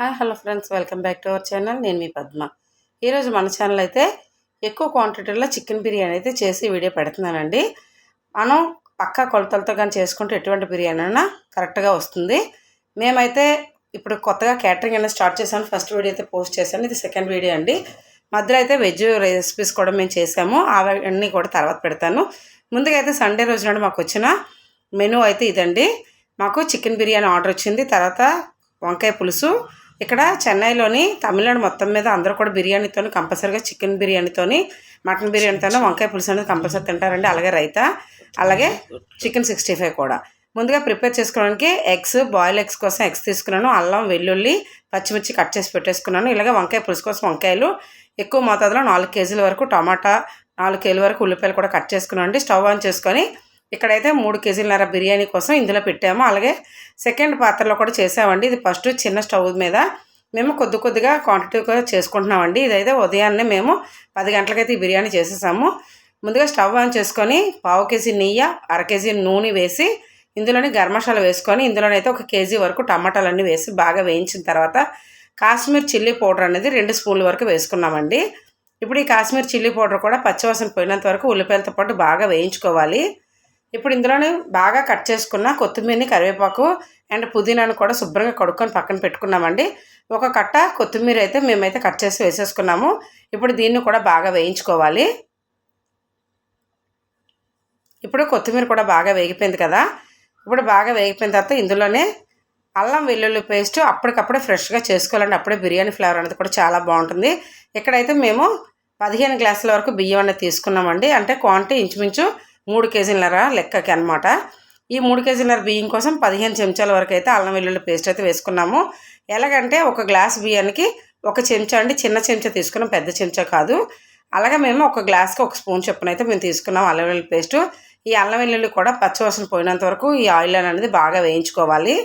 Hi hello friends welcome back to our channel. నేను మీ పద్మ. ఈరోజు మన ఛానల్ అయితే ఎక్కువ క్వాంటిటీలో చికెన్ బిర్యానీ అయితే చేసి వీడియో పెడుతున్నానండి. మనం పక్కా కొలతలతో కానీ చేసుకుంటే ఎటువంటి బిర్యానీ అయినా కరెక్ట్గా వస్తుంది. మేమైతే ఇప్పుడు కొత్తగా క్యాటరింగ్ అనేది స్టార్ట్ చేశాను. ఫస్ట్ వీడియో అయితే పోస్ట్ చేశాను. ఇది సెకండ్ వీడియో అండి. మధ్యలో అయితే వెజ్ రెసిపీస్ కూడా మేము చేసాము అవన్నీ కూడా తర్వాత పెడతాను. ముందుగా అయితే సండే రోజు నాడు మాకు వచ్చిన మెనూ అయితే ఇదండి. మాకు చికెన్ బిర్యానీ ఆర్డర్ వచ్చింది. తర్వాత వంకాయ పులుసు ఇక్కడ చెన్నైలోని తమిళనాడు మొత్తం మీద అందరూ కూడా బిర్యానీతో కంపల్సరీగా చికెన్ బిర్యానీతోని మటన్ బిర్యానీతోనే వంకాయ పులుసు అనేది కంపల్సరీ తింటారండి. అలాగే రైతా అలాగే చికెన్ సిక్స్టీ ఫైవ్ కూడా. ముందుగా ప్రిపేర్ చేసుకోవడానికి ఎగ్స్ బాయిల్ ఎగ్స్ కోసం ఎగ్స్ తీసుకున్నాను. అల్లం వెల్లుల్లి పచ్చిమిర్చి కట్ చేసి పెట్టేసుకున్నాను. ఇలాగే వంకాయ పులుసు కోసం వంకాయలు ఎక్కువ మోతాదులో నాలుగు కేజీల వరకు టమాటా నాలుగు కేజీల వరకు ఉల్లిపాయలు కూడా కట్ చేసుకున్నాను అండి. స్టవ్ ఆన్ చేసుకొని ఇక్కడైతే మూడు కేజీలన్నర బిర్యానీ కోసం ఇందులో పెట్టాము. అలాగే సెకండ్ పాత్రలో కూడా చేసామండి. ఇది ఫస్ట్ చిన్న స్టవ్ మీద మేము కొద్ది కొద్దిగా క్వాంటిటీ కూడా చేసుకుంటున్నామండి. ఇదైతే ఉదయాన్నే మేము పది గంటలకైతే ఈ బిర్యానీ చేసేసాము. ముందుగా స్టవ్ ఆన్ చేసుకొని పావు కేజీ నెయ్యి అర కేజీ నూనె వేసి ఇందులోనే గరం మసాలా వేసుకొని ఇందులోనైతే ఒక కేజీ వరకు టమాటాలన్నీ వేసి బాగా వేయించిన తర్వాత కాశ్మీర్ చిల్లీ పౌడర్ అనేది రెండు స్పూన్ల వరకు వేసుకున్నామండి. ఇప్పుడు ఈ కాశ్మీర్ చిల్లీ పౌడర్ కూడా పచ్చివాసన పోయినంత వరకు ఉల్లిపాయలతో పాటు బాగా వేయించుకోవాలి. ఇప్పుడు ఇందులోనే బాగా కట్ చేసుకున్న కొత్తిమీరని కరివేపాకు అండ్ పుదీనాను కూడా శుభ్రంగా కడుక్కొని పక్కన పెట్టుకున్నామండి. ఒక కట్ట కొత్తిమీర అయితే మేమైతే కట్ చేసి వేసేసుకున్నాము. ఇప్పుడు దీన్ని కూడా బాగా వేయించుకోవాలి. ఇప్పుడు కొత్తిమీర కూడా బాగా వేగిపోయింది కదా. ఇప్పుడు బాగా వేగిపోయిన తర్వాత ఇందులోనే అల్లం వెల్లుల్లి పేస్ట్ అప్పటికప్పుడే ఫ్రెష్గా చేసుకోవాలండి. అప్పుడే బిర్యానీ ఫ్లేవర్ అనేది కూడా చాలా బాగుంటుంది. ఇక్కడైతే మేము పదిహేను గ్లాసుల వరకు బియ్యం అనేది తీసుకున్నామండి. అంటే క్వాంటిటీ ఇంచుమించు మూడు కేజీలన్నర లెక్కకి అనమాట ఈ మూడు కేజీలన్నర బియ్యం కోసం పదిహేను చెంచాల వరకు అయితే అల్లం వెల్లుల్లి పేస్ట్ అయితే వేసుకున్నాము. ఎలాగంటే ఒక గ్లాస్ బియ్యానికి ఒక చెంచా అండి చిన్న చెంచా తీసుకున్నాం పెద్ద చెంచా కాదు. అలాగే మేము ఒక గ్లాస్కి ఒక స్పూన్ చొప్పున అయితే మేము తీసుకున్నాం అల్లం వెల్లుల్లి పేస్ట్. ఈ అల్లం వెల్లుల్లి కూడా పచ్చివాసన పోయినంత వరకు ఈ ఆయిల్ అనేది బాగా వేయించుకోవాలి.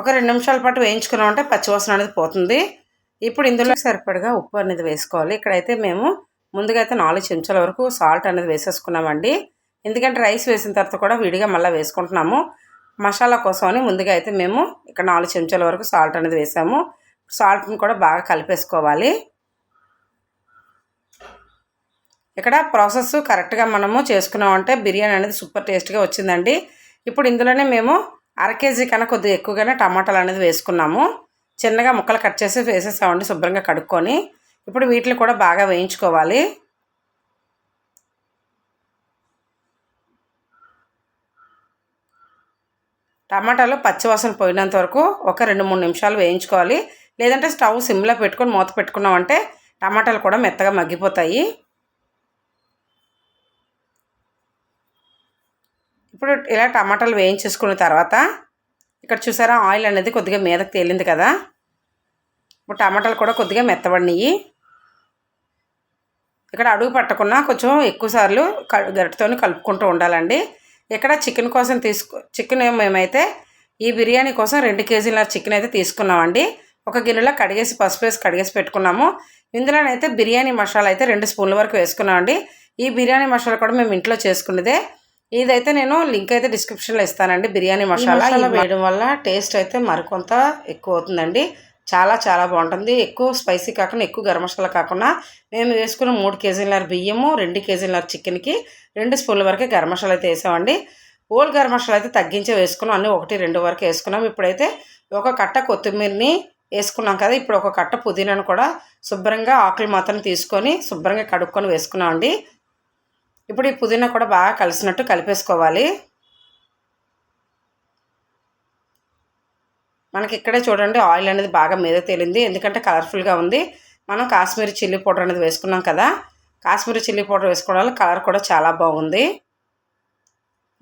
ఒక రెండు నిమిషాల పాటు వేయించుకున్నామంటే పచ్చివాసన అనేది పోతుంది. ఇప్పుడు ఇందులో సరిపడగా ఉప్పు అనేది వేసుకోవాలి. ఇక్కడైతే మేము ముందుగా అయితే నాలుగు చెంచాల వరకు సాల్ట్ అనేది వేసేసుకున్నామండి. ఎందుకంటే రైస్ వేసిన తర్వాత కూడా విడిగా మళ్ళీ వేసుకుంటున్నాము. మసాలా కోసమని ముందుగా అయితే మేము ఇక్కడ నాలుగు చెంచాల వరకు సాల్ట్ అనేది వేసాము. సాల్ట్ని కూడా బాగా కలిపేసుకోవాలి. ఇక్కడ ప్రాసెస్ కరెక్ట్గా మనము చేసుకున్నామంటే బిర్యానీ అనేది సూపర్ టేస్ట్గా వచ్చిందండి. ఇప్పుడు ఇందులోనే మేము అర కేజీ కన్నా కొద్దిగా ఎక్కువగానే టమాటాలు అనేది వేసుకున్నాము. చిన్నగా ముక్కలు కట్ చేసి వేసేసామండి శుభ్రంగా కడుక్కొని. ఇప్పుడు వీటిని కూడా బాగా వేయించుకోవాలి. టమాటాలు పచ్చివాసన పోయినంత వరకు ఒక రెండు మూడు నిమిషాలు వేయించుకోవాలి. లేదంటే స్టవ్ సిమ్లో పెట్టుకొని మూత పెట్టుకున్నామంటే టమాటాలు కూడా మెత్తగా మగ్గిపోతాయి. ఇప్పుడు ఇలా టమాటాలు వేయించేసుకున్న తర్వాత ఇక్కడ చూసారా ఆయిల్ అనేది కొద్దిగా మీదకి తేలింది కదా. ఇప్పుడు టమాటాలు కూడా కొద్దిగా మెత్తబడినాయి. ఇక్కడ అడుగు పట్టకుండా కొంచెం ఎక్కువసార్లు గరిటతో కలుపుకుంటూ ఉండాలండి. ఇక్కడ చికెన్ కోసం తీసుకు చికెన్ మేమైతే ఈ బిర్యానీ కోసం రెండు కేజీల చికెన్ అయితే తీసుకున్నామండి. ఒక గిన్నెలో కడిగేసి పసుపు వేసి కడిగేసి పెట్టుకున్నాము. ఇందులోనైతే బిర్యానీ మసాలా అయితే రెండు స్పూన్ల వరకు వేసుకున్నామండి. ఈ బిర్యానీ మసాలా కూడా మేము ఇంట్లో చేసుకునేదే ఇదైతే నేను లింక్ అయితే డిస్క్రిప్షన్లో ఇస్తానండి బిర్యానీ మసాలా. వేయడం వల్ల టేస్ట్ అయితే మరికొంత ఎక్కువ అవుతుందండి. చాలా చాలా బాగుంటుంది. ఎక్కువ స్పైసీ కాకుండా ఎక్కువ గరం మసాలా కాకుండా మేము వేసుకున్న మూడు కేజీలన్నర బియ్యము రెండు కేజీలన్నర చికెన్కి రెండు స్పూన్ల వరకే గరం మసాలా అయితే వేసామండి. ఓల్ గరం మసాలా అయితే తగ్గించే వేసుకున్నాం. అన్నీ ఒకటి రెండు వరకు వేసుకున్నాం. ఇప్పుడైతే ఒక కట్ట కొత్తిమీరని వేసుకున్నాం కదా! ఇప్పుడు ఒక కట్ట పుదీనాను కూడా శుభ్రంగా ఆకులు మాత్రం తీసుకొని శుభ్రంగా కడుక్కొని వేసుకున్నామండి. ఇప్పుడు ఈ పుదీనా కూడా బాగా కలిసినట్టు కలిపేసుకోవాలి. మనకి ఇక్కడే చూడండి ఆయిల్ అనేది బాగా మీద తేలింది. ఎందుకంటే కలర్ఫుల్గా ఉంది. మనం కాశ్మీరీ చిల్లీ పౌడర్ అనేది వేసుకున్నాం కదా కాశ్మీరీ చిల్లీ పౌడర్ వేసుకోవడం వల్ల కలర్ కూడా చాలా బాగుంది.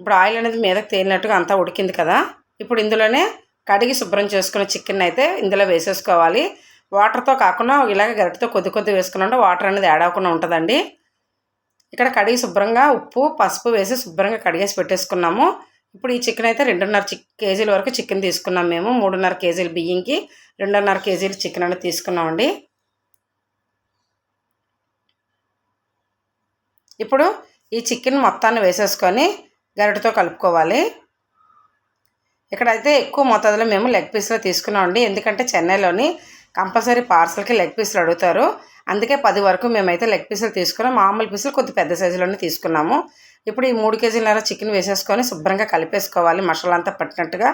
ఇప్పుడు ఆయిల్ అనేది మీదకి తేలినట్టుగా అంతా ఉడికింది కదా. ఇప్పుడు ఇందులోనే కడిగి శుభ్రం చేసుకున్న చికెన్ అయితే ఇందులో వేసేసుకోవాలి. వాటర్తో కాకుండా ఇలాగ గరిటతో కొద్ది కొద్ది వేసుకున్నా వాటర్ అనేది యాడ్ అవ్వకుండా ఉంటుందండి. ఇక్కడ కడిగి శుభ్రంగా ఉప్పు పసుపు వేసి శుభ్రంగా కడిగేసి పెట్టేసుకున్నాము. ఇప్పుడు ఈ చికెన్ అయితే రెండున్నర చి కేజీల వరకు చికెన్ తీసుకున్నాం మేము. మూడున్నర కేజీల బియ్యంకి రెండున్నర కేజీలు చికెన్ అనేది తీసుకున్నామండి. ఇప్పుడు ఈ చికెన్ మొత్తాన్ని వేసేసుకొని గరిటతో కలుపుకోవాలి. ఇక్కడైతే ఎక్కువ మోతాదులో మేము లెగ్ పీస్లో తీసుకున్నామండి. ఎందుకంటే చెన్నైలోని కంపల్సరీ పార్సల్కి లెగ్ పీసులు అడుగుతారు. అందుకే పది వరకు మేమైతే లెగ్ పీసులు తీసుకున్నాం. మామూలు పీసులు కొద్ది పెద్ద సైజులోనే తీసుకున్నాము. ఇప్పుడు ఈ మూడు కేజీలన్నర చికెన్ వేసేసుకొని శుభ్రంగా కలిపేసుకోవాలి. మసాలా అంతా పట్టినట్టుగా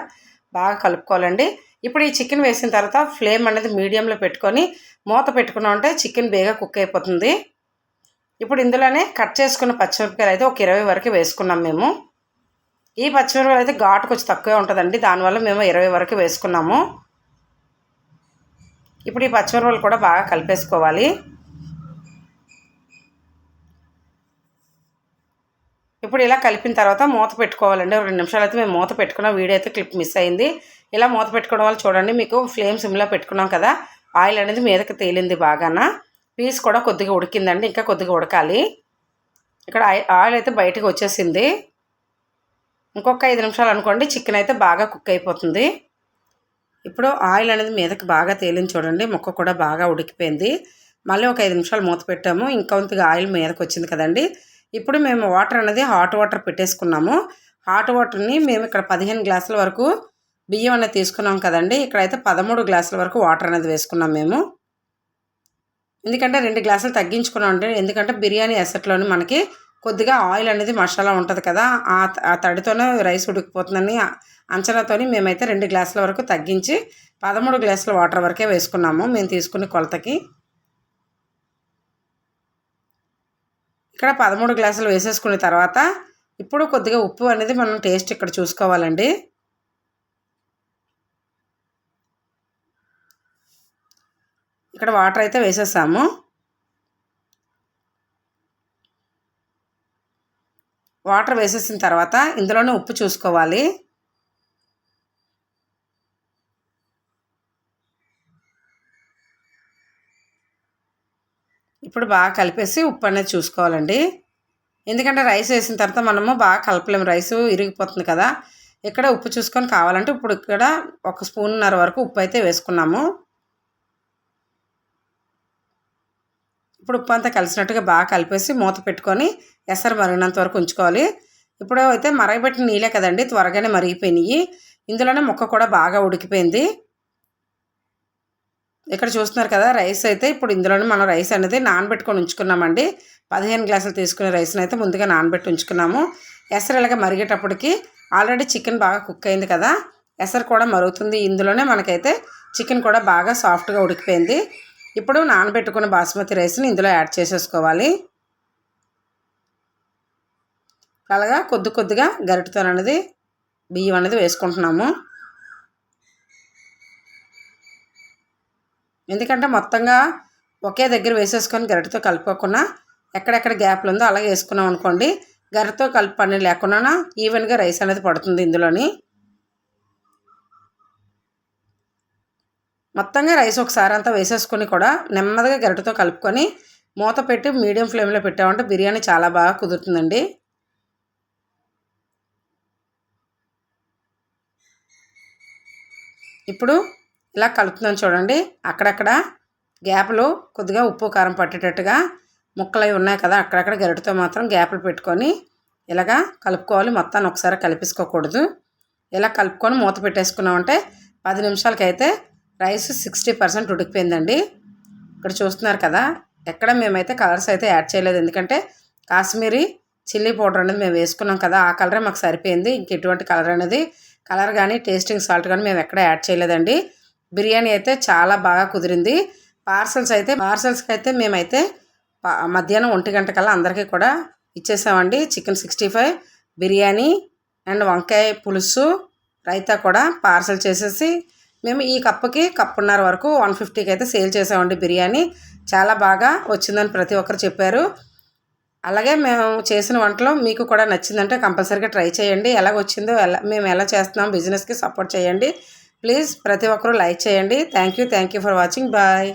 బాగా కలుపుకోవాలండి. ఇప్పుడు ఈ చికెన్ వేసిన తర్వాత ఫ్లేమ్ అనేది మీడియంలో పెట్టుకొని మూత పెట్టుకున్నాం అంటే చికెన్ బేగా కుక్ అయిపోతుంది. ఇప్పుడు ఇందులోనే కట్ చేసుకున్న పచ్చిమిరపకాయలు అయితే ఒక ఇరవై వరకు వేసుకున్నాం మేము. ఈ పచ్చిమిరపకాయలు అయితే ఘాటు కొంచెం తక్కువే ఉంటుందండి. దానివల్ల మేము ఇరవై వరకు వేసుకున్నాము. ఇప్పుడు ఈ పచ్చిమిరపకాయలు కూడా బాగా కలిపేసుకోవాలి. ఇప్పుడు ఇలా కలిపిన తర్వాత మూత పెట్టుకోవాలండి. రెండు నిమిషాలు అయితే మేము మూత పెట్టుకున్న వీడియో అయితే క్లిప్ మిస్ అయింది. ఇలా మూత పెట్టుకోవడం వల్ల చూడండి మీకు ఫ్లేమ్ సిమ్లో పెట్టుకున్నాం కదా ఆయిల్ అనేది మీదకి తేలింది బాగాన. పీస్ కూడా కొద్దిగా ఉడికిందండి ఇంకా కొద్దిగా ఉడకాలి. ఇక్కడ ఆయిల్ అయితే బయటకు వచ్చేసింది. ఇంకొక ఐదు నిమిషాలు అనుకోండి చికెన్ అయితే బాగా కుక్ అయిపోతుంది. ఇప్పుడు ఆయిల్ అనేది మీదకి బాగా తేలింది చూడండి ముక్క కూడా బాగా ఉడికిపోయింది. మళ్ళీ ఒక ఐదు నిమిషాలు మూత పెట్టాము. ఇంకొంతగా ఆయిల్ మీదకి వచ్చింది కదండి. ఇప్పుడు మేము వాటర్ అనేది హాట్ వాటర్ పెట్టేసుకున్నాము. హాట్ వాటర్ని మేము ఇక్కడ పదిహేను గ్లాసుల వరకు బియ్యం అనేది తీసుకున్నాం కదండి. ఇక్కడైతే పదమూడు గ్లాసుల వరకు వాటర్ అనేది వేసుకున్నాం మేము. ఎందుకంటే రెండు గ్లాసులు తగ్గించుకున్నాం అంటే ఎందుకంటే బిర్యానీ ఎసట్లోని మనకి కొద్దిగా ఆయిల్ అనేది మసాలా ఉంటుంది కదా ఆ తడితోనే రైస్ ఉడికిపోతుందని అంచనాతోని మేమైతే రెండు గ్లాసుల వరకు తగ్గించి పదమూడు గ్లాసుల వాటర్ వరకే వేసుకున్నాము మేము తీసుకునే కొలతకి. ఇక్కడ పదమూడు గ్లాసులు వేసేసుకున్న తర్వాత ఇప్పుడు కొద్దిగా ఉప్పు అనేది మనం టేస్ట్ ఇక్కడ చూసుకోవాలండి. ఇక్కడ వాటర్ అయితే వేసేసాము. వాటర్ వేసేసిన తర్వాత ఇందులోనే ఉప్పు చూసుకోవాలి. ఇప్పుడు బాగా కలిపేసి ఉప్పు అనేది చూసుకోవాలండి. ఎందుకంటే రైస్ వేసిన తర్వాత మనము బాగా కలపలేము. రైస్ ఇరిగిపోతుంది కదా. ఇక్కడ ఉప్పు చూసుకొని కావాలంటే ఇప్పుడు ఇక్కడ ఒక స్పూన్నర వరకు ఉప్పు అయితే వేసుకున్నాము. ఇప్పుడు ఉప్పు అంతా కలిసినట్టుగా బాగా కలిపేసి మూత పెట్టుకొని ఎసరు మరిగినంత వరకు ఉంచుకోవాలి. ఇప్పుడు అయితే మరగబెట్టిన నీళ్ళే కదండి త్వరగానే మరిగిపోయినాయి. ఇందులోనే ముక్క కూడా బాగా ఉడికిపోయింది. ఇక్కడ చూస్తున్నారు కదా రైస్ అయితే ఇప్పుడు ఇందులోనే మనం రైస్ అనేది నానబెట్టుకొని ఉంచుకున్నామండి. పదిహేను గ్లాసులు తీసుకునే రైస్ని అయితే ముందుగా నానబెట్టి ఉంచుకున్నాము. ఎసరు ఇలాగ మరిగేటప్పటికి ఆల్రెడీ చికెన్ బాగా కుక్ అయింది కదా ఎసరు కూడా మరుగుతుంది. ఇందులోనే మనకైతే చికెన్ కూడా బాగా సాఫ్ట్గా ఉడికిపోయింది. ఇప్పుడు నానబెట్టుకున్న బాస్మతి రైస్ని ఇందులో యాడ్ చేసేసుకోవాలి. అలాగా కొద్ది కొద్దిగా గరిటతో అనేది బియ్యం అనేది వేసుకుంటున్నాము. ఎందుకంటే మొత్తంగా ఒకే దగ్గర వేసేసుకొని గరిటతో కలుపుకోకుండా ఎక్కడెక్కడ గ్యాప్లు ఉందో అలాగే వేసుకున్నాం అనుకోండి గరిటతో కలిపి పని లేకుండా ఈవెన్గా రైస్ అనేది పడుతుంది ఇందులోని. మొత్తంగా రైస్ ఒకసారి అంతా వేసేసుకొని కూడా నెమ్మదిగా గరిటతో కలుపుకొని మూత పెట్టి మీడియం ఫ్లేమ్లో పెట్టామంటే బిర్యానీ చాలా బాగా కుదురుతుందండి. ఇప్పుడు ఇలా కలుపుతున్నాను చూడండి. అక్కడక్కడ గ్యాప్లు కొద్దిగా ఉప్పు కారం పట్టేటట్టుగా ముక్కలు అవి ఉన్నాయి కదా అక్కడక్కడ గరిటతో మాత్రం గ్యాప్లు పెట్టుకొని ఇలాగా కలుపుకోవాలి. మొత్తాన్ని ఒకసారి కలిపేసుకోకూడదు. ఇలా కలుపుకొని మూత పెట్టేసుకున్నామంటే పది నిమిషాలకైతే రైస్ సిక్స్టీ పర్సెంట్ ఉడికిపోయిందండి. ఇక్కడ చూస్తున్నారు కదా ఎక్కడ మేమైతే కలర్స్ అయితే యాడ్ చేయలేదు. ఎందుకంటే కాశ్మీరీ చిల్లీ పౌడర్ అనేది మేము వేసుకున్నాం కదా ఆ కలరే మాకు సరిపోయింది. ఇంక ఎటువంటి కలర్ అనేది కలర్ కానీ టేస్టింగ్ సాల్ట్ కానీ మేము ఎక్కడ యాడ్ చేయలేదండి. బిర్యానీ అయితే చాలా బాగా కుదిరింది. పార్సల్స్ అయితే పార్సల్స్కి అయితే మేమైతే మధ్యాహ్నం ఒంటి గంట కల్లా అందరికీ కూడా ఇచ్చేసామండి. Chicken sixty five biryani and వంకాయ పులుసు రైతా కూడా పార్సల్ చేసేసి మేము ఈ కప్పుకి కప్పున్నర వరకు వన్ ఫిఫ్టీకి అయితే సేల్ చేసామండి బిర్యానీ. చాలా బాగా వచ్చిందని ప్రతి ఒక్కరు చెప్పారు. అలాగే మేము చేసిన వంటలో మీకు కూడా నచ్చిందంటే కంపల్సరీగా ట్రై చేయండి. ఎలా వచ్చిందో ఎలా మేము ఎలా చేస్తున్నాం బిజినెస్కి సపోర్ట్ చేయండి. ప్లీజ్ ప్రతి ఒక్కరూ లైక్ చేయండి. Thank you thank you for watching bye